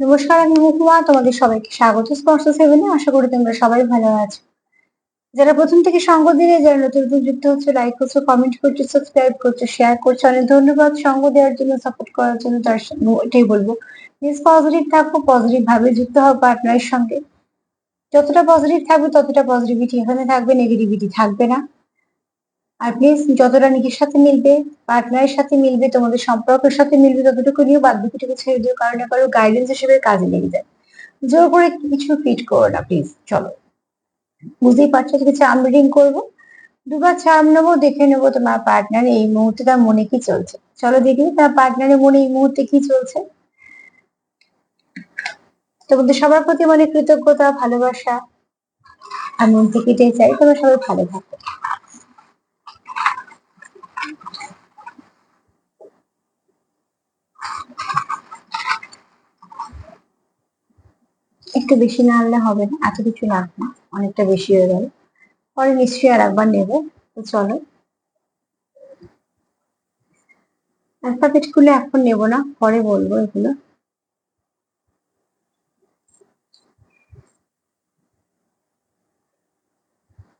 নমস্কার, আমি মুকুমা তোমাদের সবাইকে স্বাগত। স্পর্শ সেভেনে আশা করি তোমরা সবাই ভালো আছো। যারা প্রথম থেকে সঙ্গ দিলে, যারা নতুন নতুন যুক্ত হচ্ছে লাইক করছ কমেন্ট করছ সাবস্ক্রাইব করছ শেয়ার করছ, অনেক ধন্যবাদ সঙ্গ দেওয়ার জন্য সাপোর্ট করার জন্য, তার এটাই বলব। প্লিজ পজিটিভ থাকব পজিটিভ ভাবে যুক্ত হব পার্টনারের সঙ্গে। যতটা পজিটিভ থাকবে, ততটা পজিটিভিটি এখানে থাকবে নেগেটিভিটি থাকবে না। আর প্লিজ যতটা নিজের সাথে মিলবে পার্টনারের সাথে মিলবে, তোমাদের সম্পর্কের সাথে মিলবে, ততটুকু নিয়েও বাদ বাকিটুকু ছেড়ে দিও, কারণ কারও গাইডেন্স হিসেবে কাজে লেগে যায়। জোর করে কিছু ফিট করো না প্লিজ চলো। বুঝতেই পারছ আজকে চার্ম রিডিং করব? দুবার চার্ম নেব, দেখে নেব তোমার পার্টনার এই মুহূর্তে তার মনে কি চলছে। চলো দেখি তার পার্টনারের মনে এই মুহূর্তে কি চলছে। তোমাদের সবার প্রতি মানে কৃতজ্ঞতা, ভালোবাসা। আর মন থেকে এটাই চাই তোমরা সবাই ভালো থাকো। একটু বেশি না আনলে হবে না, এত কিছু লাগবে না অনেকটা বেশি হয়ে গেল। পরে নিশ্চয়ই আর একবার নেব, তো চলো। অ্যালফাবেটগুলো এখন নেব না, পরে বলব এগুলো।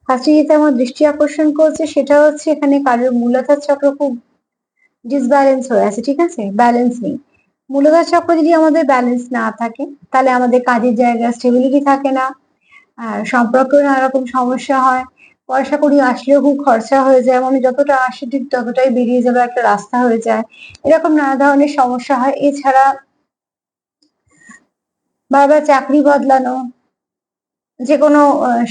ফার্স্টে যেটা আমার দৃষ্টি আকর্ষণ করছে, সেটা হচ্ছে এখানে কারোর মূলাধার চক্র খুব ডিসব্যালেন্স হয়ে আছে, ঠিক আছে? ব্যালেন্স নেই মূলধার চক্র যদি আমাদের ব্যালেন্স না থাকে, তাহলে আমাদের কাজের জায়গায় স্টেবিলিটি থাকে না সম্পর্কেও নানা রকম সমস্যা হয়। পয়সা কড়ি আসলেও খুব খরচা হয়ে যায় মানে যতটা আসে ঠিক ততটাই বেরিয়ে যাবে একটা রাস্তা হয়ে যায়। এরকম নানা ধরনের সমস্যা হয়। এছাড়া বারবার চাকরি বদলানো যে কোনো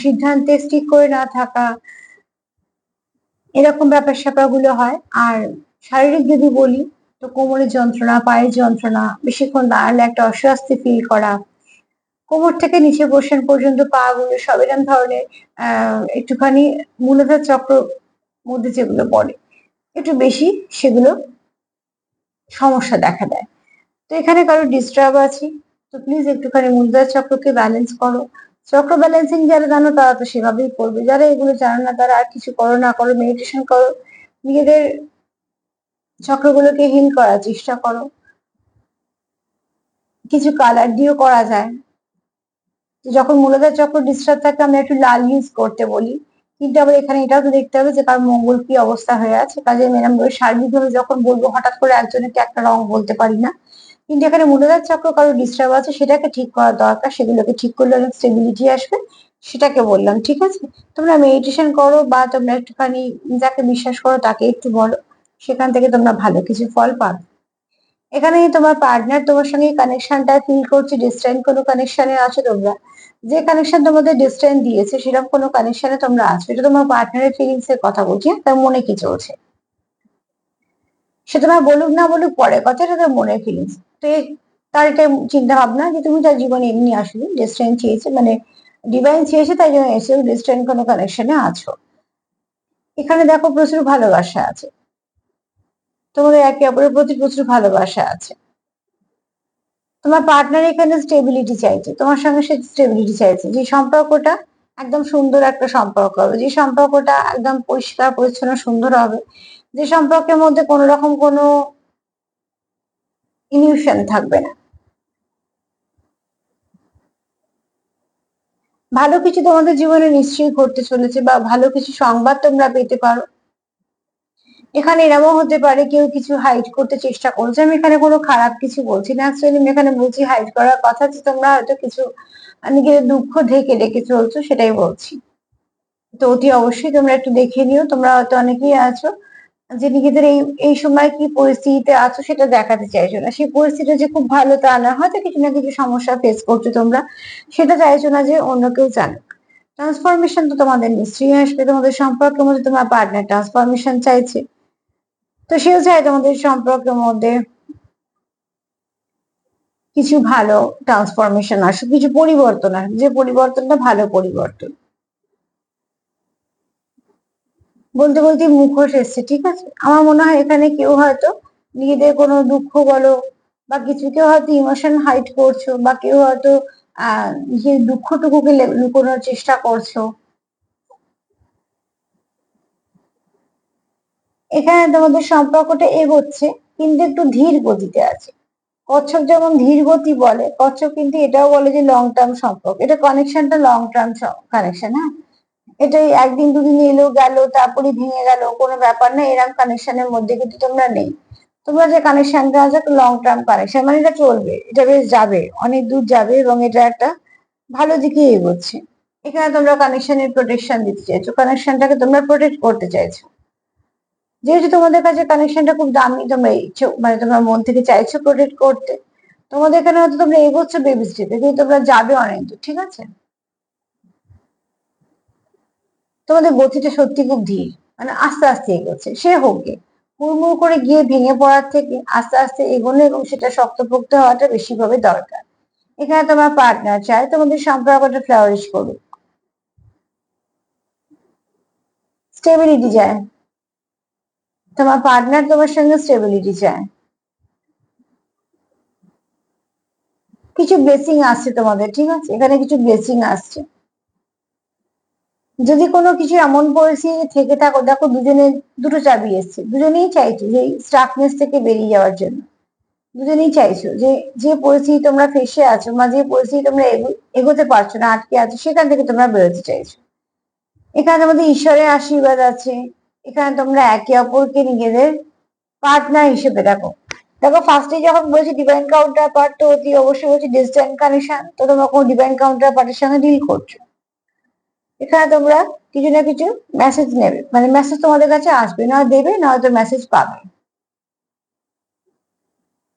সিদ্ধান্তে স্টিক করে না থাকা, এরকম ব্যাপার স্যাপারগুলো হয়। আর শারীরিক যদি বলি কোমরের যন্ত্রণা, পায়ের যন্ত্রণা, বেশিক্ষণ দাঁড়ালে একটা অস্বস্তি ফিল করা। কোমর থেকে নিচে বসেন পর্যন্ত পা গুলো সব এরকম ধরনের, আহ, একটুখানি মূলধার চক্র মধ্যে যেগুলো পড়ে, একটু বেশি সেগুলো সমস্যা দেখা দেয়। তো এখানে কারও ডিস্টার্ব আছে, তো প্লিজ একটুখানি মূলধার চক্রকে ব্যালেন্স করো। চক্র ব্যালেন্সিং যারা জানো তারা তো সেভাবেই করবে। যারা এগুলো জানো না তারা আর কিছু করো না, করো মেডিটেশন করো। নিজেদের চক্রগুলোকে হিল করার চেষ্টা করো। কিছু কালার দিয়েও করা যায়। যখন মূলধার চক্র ডিস্টার্ব থাকে, আমরা একটু লাল ইউজ করতে বলি। কিন্তু আবার এখানে এটাও তো দেখতে হবে যে, কার মঙ্গল কি অবস্থা হয়ে আছে। কাজে ম্যাডাম বলে সার্বিকভাবে যখন বলব, হঠাৎ করে একজনকে একটা রং বলতে পারি না। কিন্তু এখানে মূলধার চক্র কারও ডিস্টার্ব আছে, সেটাকে ঠিক করা দরকার। সেগুলোকে ঠিক করলে অনেক স্টেবিলিটি আসবে। সেটাকে বললাম, ঠিক আছে? তোমরা মেডিটেশন করো বা তোমরা একটুখানি যাকে বিশ্বাস করো, তাকে একটু বলো। সেখান থেকে তোমরা ভালো কিছু ফল পাবে। এখানে তোমার পার্টনার তোমার সঙ্গে কানেকশনটা ফিল করছে ডিস্টেন্ট কোনো কানেকশনে আছো তোমরা। যে কানেকশন তোমাদের ডিস্টেন্ট দিয়েছে, সেরকম কোনো কানেকশনে তোমরা আছো। এটা তোমার পার্টনারের ফিলিংস এর কথা বলছি হ্যাঁ? তার মনে কি চলছে? সে তোমার বলুক না বলুক পরে কথা এটা তার মনের ফিলিংস তো তার এটা চিন্তা ভাবনা যে তুমি তার জীবনে এমনি আসলে ডিস্টেন্ট চেয়েছে মানে ডিভাইন চেয়েছে, তাই জন্য এসেও ডিস্টেন্ট কোনো কানেকশনে আছো। এখানে দেখো প্রচুর ভালোবাসা আছে। তোমাদের একে অপরের প্রতি প্রচুর ভালোবাসা আছে। তোমার পার্টনার এখানে স্টেবিলিটি চাইছে, তোমার সঙ্গে সে স্টেবিলিটি চাইছে। যে সম্পর্কটা একদম সুন্দর একটা সম্পর্ক হবে, যে সম্পর্কটা একদম পরিষ্কার, পরিচ্ছন্ন, সুন্দর হবে, যে সম্পর্কের মধ্যে কোনো রকম কোনো ইলিউশন থাকবে না। ভালো কিছু তোমাদের জীবনে নিশ্চয়ই ঘটতে চলেছে বা ভালো কিছু সংবাদ তোমরা পেতে পারো। এখানে এরমও হতে পারে কেউ কিছু হাইড করতে চেষ্টা করছে। আমি এখানে কোনো খারাপ কিছু বলছি না। অ্যাকচুয়ালি আমি এখানে বলছি হাইড করার কথা যে তোমরা হয়তো কিছু নিজেদের দুঃখ ঢেকে রেখে চলছো, সেটাই বলছি। তো অতি অবশ্যই তোমরা একটু দেখে নিও। তোমরা হয়তো অনেকেই আছো যে নিজেদের এই এই সময় কি পরিস্থিতিতে আছো সেটা দেখাতে চাইছো না। সেই পরিস্থিতি যে খুব ভালো তা না, হয়তো কিছু না কিছু সমস্যা ফেস করছ তোমরা, সেটা চাইছো না যে অন্য কেউ জানুক। ট্রান্সফরমেশন তো তোমাদের নিশ্চয়ই আসবে। তোমাদের সম্পর্কের মধ্যে তোমার পার্টনার ট্রান্সফরমেশন চাইছে। তো সেও চাই তোমাদের সম্পর্কের মধ্যে কিছু ভালো ট্রান্সফরমেশন আসুক, কিছু পরিবর্তন আসুক, যে পরিবর্তনটা ভালো পরিবর্তন। বলতে বলতে মুখোশ এসছে, ঠিক আছে? আমার মনে হয় এখানে কেউ হয়তো নিজেদের কোনো দুঃখ বলো বা কিছু, কেউ হয়তো ইমোশন হাইট করছ বা কেউ হয়তো, আহ, নিজের দুঃখটুকুকে লুকোনোর চেষ্টা করছ। এখানে তোমাদের সম্পর্কটা এগোচ্ছে, কিন্তু একটু ধীর গতিতে আছে। কচ্ছপ যেমন ধীর গতি বলে, কচ্ছপ কিন্তু এটাও বলে যে লং টার্ম সম্পর্ক। এটা কানেকশনটা লং টার্ম কানেকশন হ্যাঁ? এটাই একদিন দুদিন এলো, গেল, তারপরে ভেঙে গেল, কোনো ব্যাপার না এরকম কানেকশনের মধ্যে কিন্তু তোমরা নেই। তোমরা যে কানেকশনটা আছে লং টার্ম কানেকশন মানে এটা চলবে, এটা বেশ যাবে, অনেক দূর যাবে, এবং এটা একটা ভালো দিকে এগোচ্ছে। এখানে তোমরা কানেকশনের প্রোটেকশন দিতে চাইছো কানেকশনটাকে তোমরা প্রোটেক্ট করতে চাইছো। যেহেতু তোমাদের কাছে কানেকশনটা খুব দামি, তোমরা ইচ্ছো মানে তোমরা মন থেকে চাইছো প্রোটেক্ট করতে, তোমাদের এখানে হয়তো তোমরা এগোচ্ছ বেবি স্টেপে কিন্তু তোমরা যাবে অনেক দূর ঠিক আছে? তোমাদের গতিটা সত্যি খুব ধীর মানে আস্তে আস্তে এগোচ্ছে, সে হোক গে হুড়মুড় করে গিয়ে ভেঙে পড়ার থেকে আস্তে আস্তে এগোনো এবং সেটা শক্তপোক্ত হওয়াটা বেশিভাবে দরকার। এখানে তোমার পার্টনার চায়, তোমাদের সম্পর্কটা ফ্লাওয়ারিশ করুক। স্টেবিলিটি চায়। তোমার পার্টনার তোমার সঙ্গে স্টেবিলিটি চায়। কিছু ব্লেসিং আসছে তোমাদের, ঠিক আছে? এখানে কিছু ব্লেসিং আসছে। যদি কোনো কিছু এমন পরিস্থিতি থেকে থাকো, দেখো দুজনে দুটো চাবি এসছে। দুজনেই চাইছো যে স্টাফনেস থেকে বেরিয়ে যাওয়ার জন্য। দুজনেই চাইছো যে যে পরিস্থিতি তোমরা ফেসে আছো বা যে পরিস্থিতি তোমরা এগোতে পারছ না, আটকে আছো, সেখান থেকে তোমরা বেরোতে চাইছো। এখানে তোমাদের ঈশ্বরের আশীর্বাদ আছে। এখানে তোমরা একে অপরকে নিজেদের পার্টনার হিসেবে দেখো। দেখো ফার্স্টে যখন বলছি ডিভাইন কাউন্টার পার্ট তো অতি অবশ্যই বলছি ডিস্টেন্ট কানেকশন তো তোমরা কোনো ডিভাইন কাউন্টার পার্টের সঙ্গে ডিল করছ। এখানে তোমরা কিছু না কিছু মেসেজ নেবে। মানে মেসেজ তোমাদের কাছে আসবে, না দেবে, না হয়তো মেসেজ পাবে।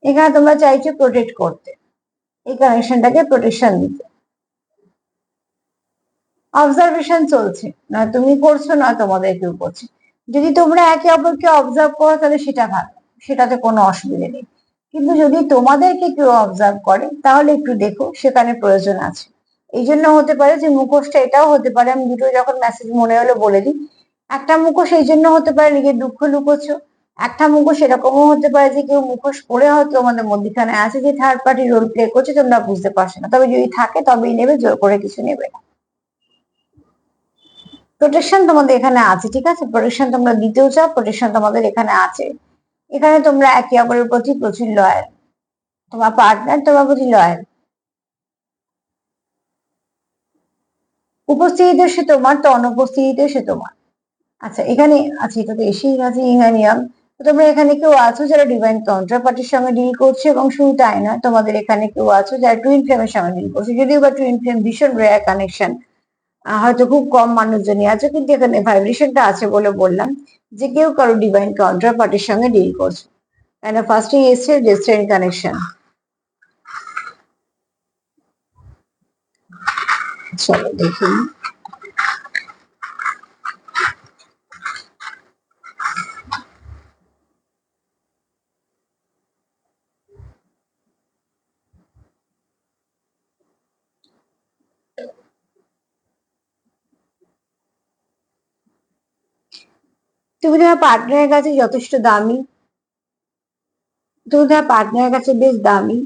এখানে তোমরা চাইছো প্রোটেক্ট করতে। এই কানেকশনটাকে প্রোটেকশন দিতে। অবজারভেশন চলছে। না, তুমি করছ, না তোমাদের কেউ করছে। যদি তোমরা একে অপরকে অবজার্ভ করো, তাহলে সেটা ভালো। সেটাতে কোনো অসুবিধা নেই। কিন্তু যদি তোমাদেরকে কেউ অবজার্ভ করে, তাহলে একটু দেখো, সেখানে প্রয়োজন আছে। এই জন্য হতে পারে যে মুখোশটা এটাও হতে পারে, আমি দুটো যখন মেসেজ মনে হলো বলে দিই। একটা মুখোশ এই জন্য হতে পারে নিজের দুঃখ লুকোছো একটা মুখোশ এরকমও হতে পারে যে কেউ মুখোশ পরে হয়তো আমাদের মধ্যখানে আছে যে থার্ড পার্টি রোল প্লে করছে, তোমরা বুঝতে পারছ না। তবে যদি থাকে, তবেই নেবে, জোর করে কিছু নেবে না। প্রোটেকশন তোমাদের এখানে আছে, ঠিক আছে? প্রোটেকশন তোমরা দিতেও চাও প্রোটেকশন তোমাদের এখানে আছে। এখানে তোমরা একে অপরের প্রতি প্রচুর লয়াল তোমার পার্টনার তোমার প্রতি লয়াল উপস্থিতিতে সে তোমার, তো অনুপস্থিতিতে সে তোমার। আচ্ছা এখানে আচ্ছা এটা তো এসেই গেছে, ইহানিয়াম। তো তোমরা এখানে কেউ আছো যারা ডিভাইন কাউন্টার পার্টির সঙ্গে ডিল করছে এবং শুধু তাই নয়, তোমাদের এখানে কেউ আছো যারা টুইন ফ্লেমের সঙ্গে ডিল করছে, যদিও বা টুইন ফ্লেম ভীষণ রেয়ার কানেকশন হয়তো খুব কম মানুষজনই আছে, কিন্তু এখানে ভাইব্রেশনটা আছে বলে বললাম যে কেউ কারও ডিভাইন কাউন্টার পার্টির সঙ্গে ডিল করছে। কেন ফার্স্টে এসছে ডেস্টাইন কানেকশন চলো দেখি। তুমি তোমার পার্টনারের কাছে যথেষ্ট দামি। তুমি তোমার পার্টনারের কাছে বেশ দামি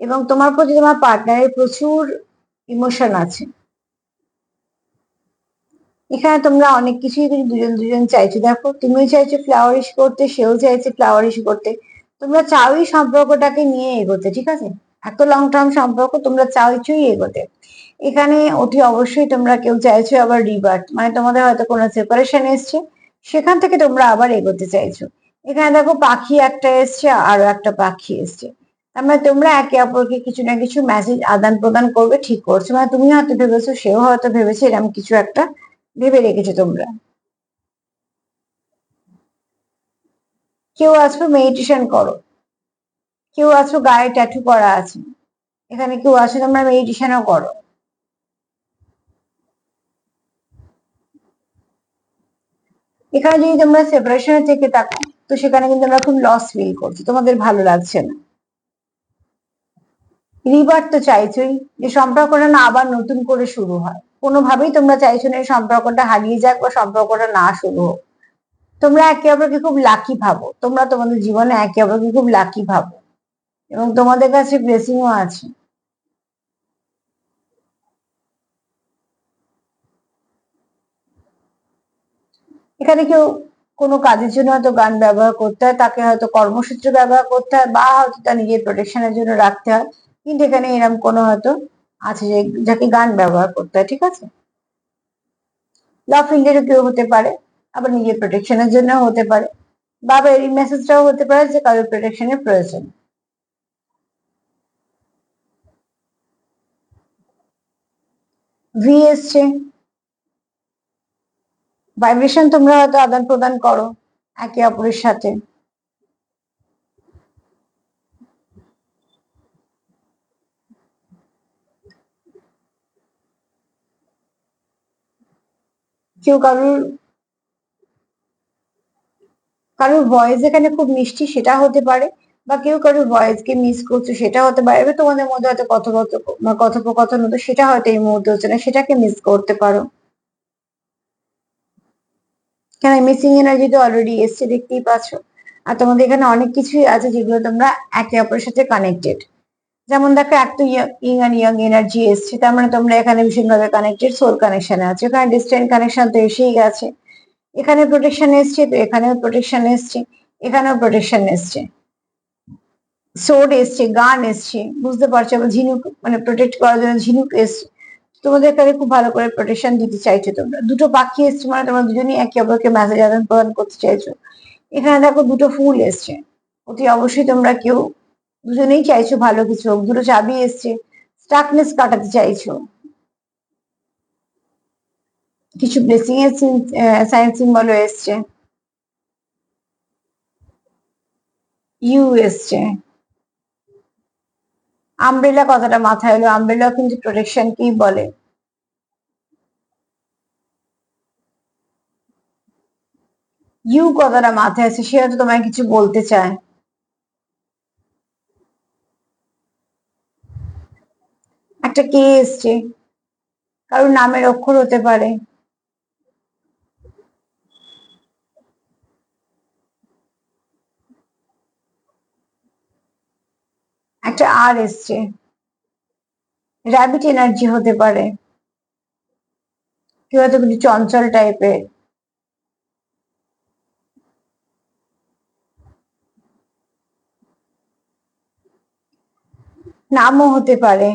এবং তোমার প্রতি তোমার পার্টনারের প্রচুর ইমোশন আছে। এখানে তোমরা অনেক কিছুই দুজন দুজন চাইছো। দেখো, তুমিও চাইছো ফ্লাওয়ারিশ করতে, সেও চাইছে ফ্লাওয়ারিশ করতে। তোমরা চাওই সম্পর্কটাকে নিয়ে এগোতে, ঠিক আছে? এত লং টার্ম সম্পর্ক তোমরা চাইছোই এগোতে। এখানে অতি অবশ্যই তোমরা কেউ চাইছো আবার রিবার্ট মানে তোমাদের হয়তো কোনো সেপারেশন এসছে। সেখান থেকে তোমরা আবার এগোতে চাইছো। এখানে দেখো পাখি একটা এসছে, আরও একটা পাখি এসছে। তার মানে তোমরা একে অপরকে কিছু না কিছু মেসেজ আদান প্রদান করবে, ঠিক করছ। মানে তুমি হয়তো ভেবেছো, সেও হয়তো ভেবেছে, এরকম কিছু একটা ভেবে রেখেছো তোমরা। কেউ আছো মেডিটেশন করো। কেউ আছো গায়ে ট্যাটু করা আছে। এখানে কেউ আছো তোমরা মেডিটেশনও করো। এখানে যদি তোমরা সেপারেশনে থেকে থাকো, তো সেখানে কিন্তু আমরা খুব লস ফিল করছি। তোমাদের ভালো লাগছে না। রিবার তো চাইছোই, যে সম্পর্কটা না আবার নতুন করে শুরু হয়। কোনোভাবেই তোমরা চাইছো না এই সম্পর্কটা হারিয়ে যাক বা সম্পর্কটা না শুরু হোক। তোমরা একে অপরকে খুব লাকি ভাবো। তোমরা তোমাদের জীবনে একে অপরকে খুব লাকি ভাবো। এবং তোমাদের কাছে ব্লেসিংও আছে। এখানে কেউ কোনো কাজের জন্য হয়তো গান ব্যবহার করতে হয়, তাকে হয়তো কর্মসূত্রে ব্যবহার করতে হয় বা হয়তো তার নিজের প্রোটেকশনের জন্য রাখতে হয়। কিন্তু এখানে এরকম কোনো হয়তো আছে যে যাকে গান ব্যবহার করতে হয়, ঠিক আছে? লাভ ফিঙ্গারও কেউ হতে পারে, আবার নিজের প্রোটেকশনের জন্য হতে পারে, বা এই মেসেজটাও হতে পারে যে কারোর প্রোটেকশনের প্রয়োজন। ভি এসছে। ভাইব্রেশন তোমরা হয়তো আদান প্রদান করো একে অপরের সাথে। কেউ কারোর কারোর ভয়েস এখানে খুব মিষ্টি, সেটা হতে পারে, বা কেউ কারোর ভয়েস কে মিস করছ, সেটা হতে পারে, এবার তোমাদের মধ্যে হয়তো কথোপকথন হতো, সেটা হয়তো এই মুহূর্তে হচ্ছে না, সেটাকে মিস করতে পারো। কেন মিসিং এনার্জি তো অলরেডি এসছে দেখতেই পাচ্ছ আর তোমাদের এখানে অনেক কিছুই আছে যেগুলো তোমরা একে অপরের সাথে কানেক্টেড যেমন দেখো, এক তো ইং অ্যান্ড ইয়াং এনার্জি এসছে, তার মানে তোমরা এখানে ভীষণভাবে কানেক্টেড সোল কানেকশনে আছে। এখানে ডিস্টেন্ট কানেকশন তো এসেই গেছে। এখানে প্রোটেকশন এসছে, তো এখানেও প্রোটেকশন এসছে, এখানেও প্রোটেকশন এসছে। সোড এসছে গান এসছে, বুঝতে পারছ? ঝিনুক মানে প্রোটেক্ট করার জন্য ঝিনুক এসছে তোমাদের এখানে খুব ভালো করে প্রোটেকশন দিতে চাইছো তোমরা। দুটো পাখি এসছে মানে তোমরা দুজনেই একে অপরকে মেসেজ আদান প্রদান করতে চাইছো। এখানে দেখো দুটো ফুল এসছে। অতি অবশ্যই তোমরা কেউ দুজনেই চাইছো ভালো কিছু হোক। দুটো চাবি এসছে। স্টাকনেস কাটাতে চাইছো। কিছু ব্লেসিং এর সাইন সিম্বলও এসছে। ইউ এসছে। আমব্রেলা কথাটা মাথায় এলো। আমব্রেলা কিন্তু প্রোটেকশন কি বলে? ইউ কথাটা মাথায় আছে, সে হয়তো তোমায় কিছু বলতে চায়। একটা কে এসছে কারোর নামের অক্ষর হতে পারে। একটা আর এসছে। র্যাবিট এনার্জি হতে পারে। কেউ হয়তো কিছু চঞ্চল টাইপের নামও হতে পারে।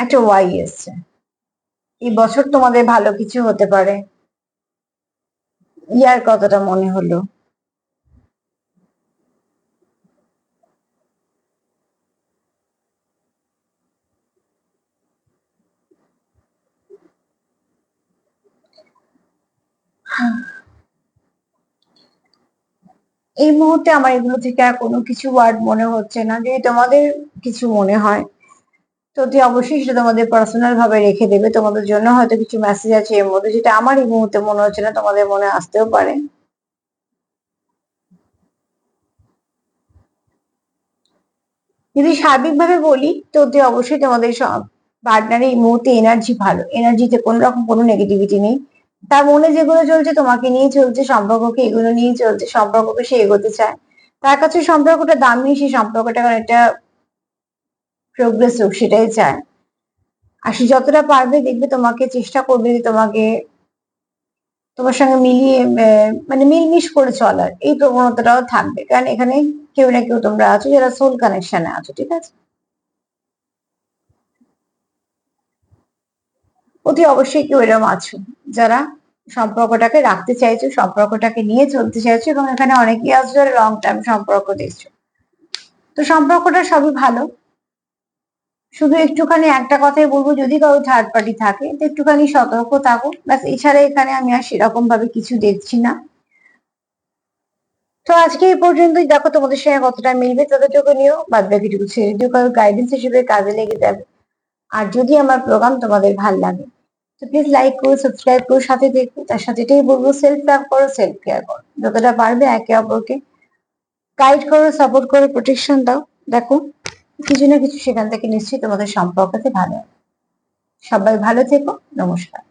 একটা ওয়াই এসছে। এই বছর তোমাদের ভালো কিছু হতে পারে। ইয়ার কথাটা মনে হলো। এই মুহূর্তে আমার এগুলো থেকে আর কোনো কিছু ওয়ার্ড মনে হচ্ছে না, যদি তোমাদের কিছু মনে হয়। তো অতি অবশ্যই সেটা তোমাদের পার্সোনাল ভাবে রেখে দেবে। তোমাদের জন্য হয়তো কিছু মেসেজ আছে এর মধ্যে যেটা আমার এই মুহূর্তে মনে হচ্ছে না, তোমাদের মনে আসতেও পারে। যদি সার্বিকভাবে বলি, তো অবশ্যই তোমাদের পার্টনারের এই মুহূর্তে এনার্জি ভালো। এনার্জিতে কোনো রকম কোনো নেগেটিভিটি নেই। তার মনে যেগুলো চলছে তোমাকে নিয়ে চলছে, সম্পর্ককে এগুলো নিয়ে চলছে, সম্পর্ককে সে এগোতে চায়। তার কাছে সম্পর্কটা দামি সেই সম্পর্কটা একটা প্রোগ্রেস হোক সেটাই চায়। আর সে যতটা পারবে দেখবে তোমাকে চেষ্টা করবে যে তোমাকে, তোমার সঙ্গে মিলিয়ে মানে মিলমিশ করে চলার। এই প্রবণতাটাও থাকবে। কারণ এখানে কেউ না কেউ তোমরা আছো যারা সোল কানেকশনে আছো, ঠিক আছে? অতি অবশ্যই কেউ এরকম আছো যারা সম্পর্কটাকে রাখতে চাইছো, সম্পর্কটাকে নিয়ে চলতে চাইছো এবং এখানে অনেকেই আসছো যারা লং টাইম সম্পর্ক দেখছ। তো সম্পর্কটা সবই ভালো। শুধু একটুখানি একটা কথাই বলব, যদি কারও থার্ড পার্টি থাকে তো একটুখানি সতর্ক থাকো ব্যাস, এছাড়া এখানে আমি আর সেরকম ভাবে কিছু দেখছি না। তো আজকে এই পর্যন্তই। দেখো, তোমাদের সঙ্গে কতটা মিলবে ততটুকু নিও। বাদ বাকিটুকু ছেড়ে দিও কারও গাইডেন্স হিসেবে কাজে লেগে যাবে। আর যদি আমার প্রোগ্রাম তোমাদের ভালো লাগে, তো প্লিজ লাইক করো সাবস্ক্রাইব করো, সাথে দেখো। তার সাথে এটাই বলব সেলফ লাভ করো সেলফ কেয়ার করো। যতটা পারবে একে অপরকে গাইড করো সাপোর্ট করো প্রোটেকশন দাও। দেখো। কিছু না কিছু সেখান থেকে নিশ্চয়ই তোমাদের সম্পর্কতে ভালো। সবাই ভালো থেকো নমস্কার।